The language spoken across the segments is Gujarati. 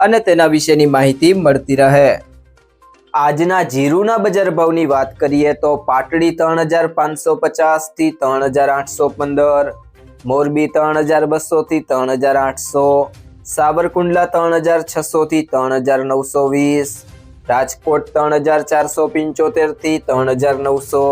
અને તેના વિશેની માહિતી મળતી રહે આજના જીરુના બજાર ભાવની વાત કરીએ તો પાટડી ત્રણ હજાર પાંચસો પચાસથી ત્રણ હજાર આઠસો પંદર મોરબી ત્રણ હજાર બસોથી ત્રણ હજાર આઠસો સાબરકુંડલા ત્રણ હજાર છસોથી ત્રણ હજાર નવસો વીસ રાજકોટ ત્રણ હજાર ચારસો પંચોતેરથી ત્રણ હજાર નવસો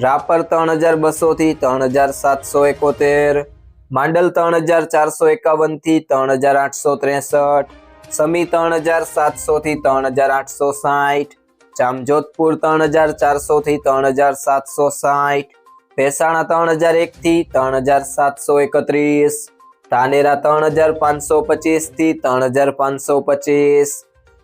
રાપર ત્રણ હજાર બસોથી ત્રણ હજાર સાતસો એકોતેર માંડલ ત્રણ હજાર ચારસો એકાવનથી ત્રણ હજાર આઠસો ત્રેસઠ સમી ત્રણ હજાર સાતસો થી ત્રણ હજાર આઠસો સાઠ જામજોધપુર ત્રણ હજાર ચારસો થી ત્રણ હજાર સાતસો સાઠ ભેસાણા ત્રણ હજાર એક થી ત્રણ હજાર સાતસો એકત્રીસ ધાનેરા ત્રણ હજાર પાંચસો પચીસથી ત્રણ હજાર પાંચસો પચીસ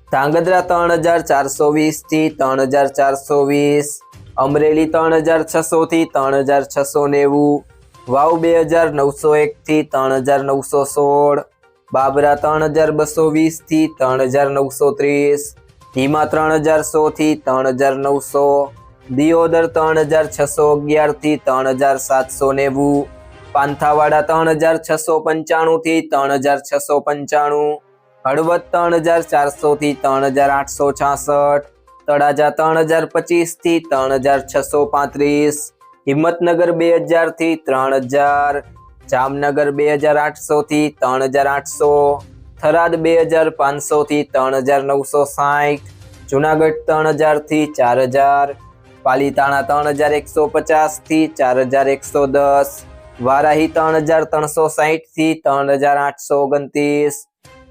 ધાંગધ્રા ત્રણ હજાર ચારસો વીસથી ત્રણ હજાર ચારસો વીસ અમરેલી ત્રણ હજાર છસો થી ત્રણ હજાર છસો નેવું વાવ બે હજાર નવસો એક થી ત્રણ હજાર નવસો સોળ બાબરા ત્રણ હજાર બસો વીસથી ત્રણ હજાર નવસો ત્રીસ ધીમા ત્રણ હજાર સો થી ત્રણ હજાર નવસો દિયોદર ત્રણ હજાર છસો અગિયારથી ત્રણ હજાર સાતસો નેવું પાંથાવાડા ત્રણ હજાર છસો પંચાણું થી ત્રણ હજાર છસો પંચાણું હળવદ ત્રણ હજાર ચારસો થી ત્રણ હજાર આઠસો છાસઠ તળાજા ત્રણ હજાર પચીસથી ત્રણ હજાર છસો પાંત્રીસ હિંમતનગર બે હજારથી ત્રણ હજાર જામનગર બે હજાર આઠસો થી ત્રણ હજાર આઠસો થરાદ બે હજાર પાંચસો થી ત્રણ હજાર નવસો સાઠ જુનાગઢ ત્રણ હજારથી ચાર હજાર પાલીતાણા ત્રણ હજાર એકસો પચાસથી ચાર હજાર એકસો દસ વારાહી ત્રણ હજાર ત્રણસો સાઠથી ત્રણ હજાર આઠસો ઓગણત્રીસ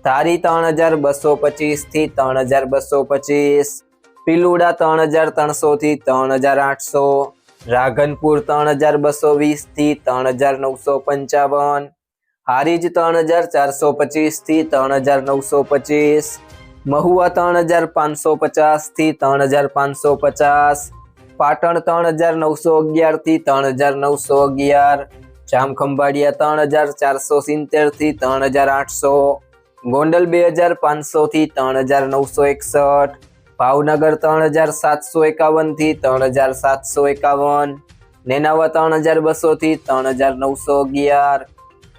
ધારી ત્રણ હજાર બસો પચીસથી ત્રણ હજાર બસો પચીસ પિલુડા ત્રણ હજાર ત્રણસો થી ત્રણ હજાર આઠસો રાધનપુર ત્રણ હજાર બસો વીસથી ત્રણ હજાર નવસો પંચાવન હારીજ ત્રણ હજાર ચારસો પચીસથી ત્રણ હજાર નવસો પચીસ મહુવા ત્રણ હજાર પાંચસો પચાસથી ત્રણ હજાર પાંચસો પચાસ પાટણ ત્રણ હજાર નવસો અગિયારથી ત્રણ હજાર નવસો અગિયાર જામખંભાળિયા ત્રણ હજાર ચારસો સિત્તેરથી ત્રણ હજાર આઠસો ગોંડલ બે હજાર પાંચસો થી ત્રણ હજાર નવસો એકસઠ ભાવનગર ત્રણ હજાર સાતસો એકાવનથી ત્રણ હજાર સાતસો એકાવન નેનાવા ત્રણ હજાર બસો થી ત્રણ હજાર નવસો અગિયાર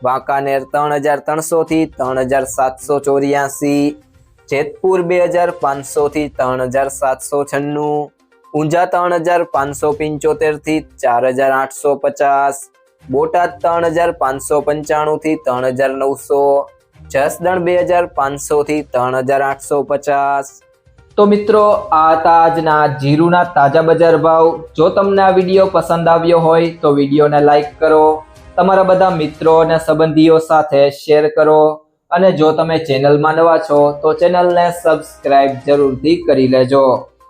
વાંકાનેર ત્રણ હજાર ત્રણસો થી ત્રણ હજાર સાતસો ચોર્યાસી જેતપુર બે હજાર પાંચસો થી ત્રણ હજાર સાતસો છન્નું ઊંઝા ત્રણ હજાર પાંચસો પંચોતેરથી ચાર હજાર આઠસો પચાસ બોટાદ ત્રણ હજાર પાંચસો પંચાણું થી ત્રણ હજાર નવસો જસદણ બે હજાર પાંચસો થી ત્રણ હજાર આઠસો પચાસ તો મિત્રો, આ હતા આજના જીરુના તાજા બજાર ભાવ. જો તમને આ વીડિયો પસંદ આવ્યો હોય, તો વિડીયોને લાઇક કરો, તમારા બધા મિત્રો અને સંબંધીઓ સાથે શેર કરો, અને જો તમે ચેનલમાં નવા છો, તો ચેનલને સબસ્ક્રાઇબ જરૂરથી કરી લેજો.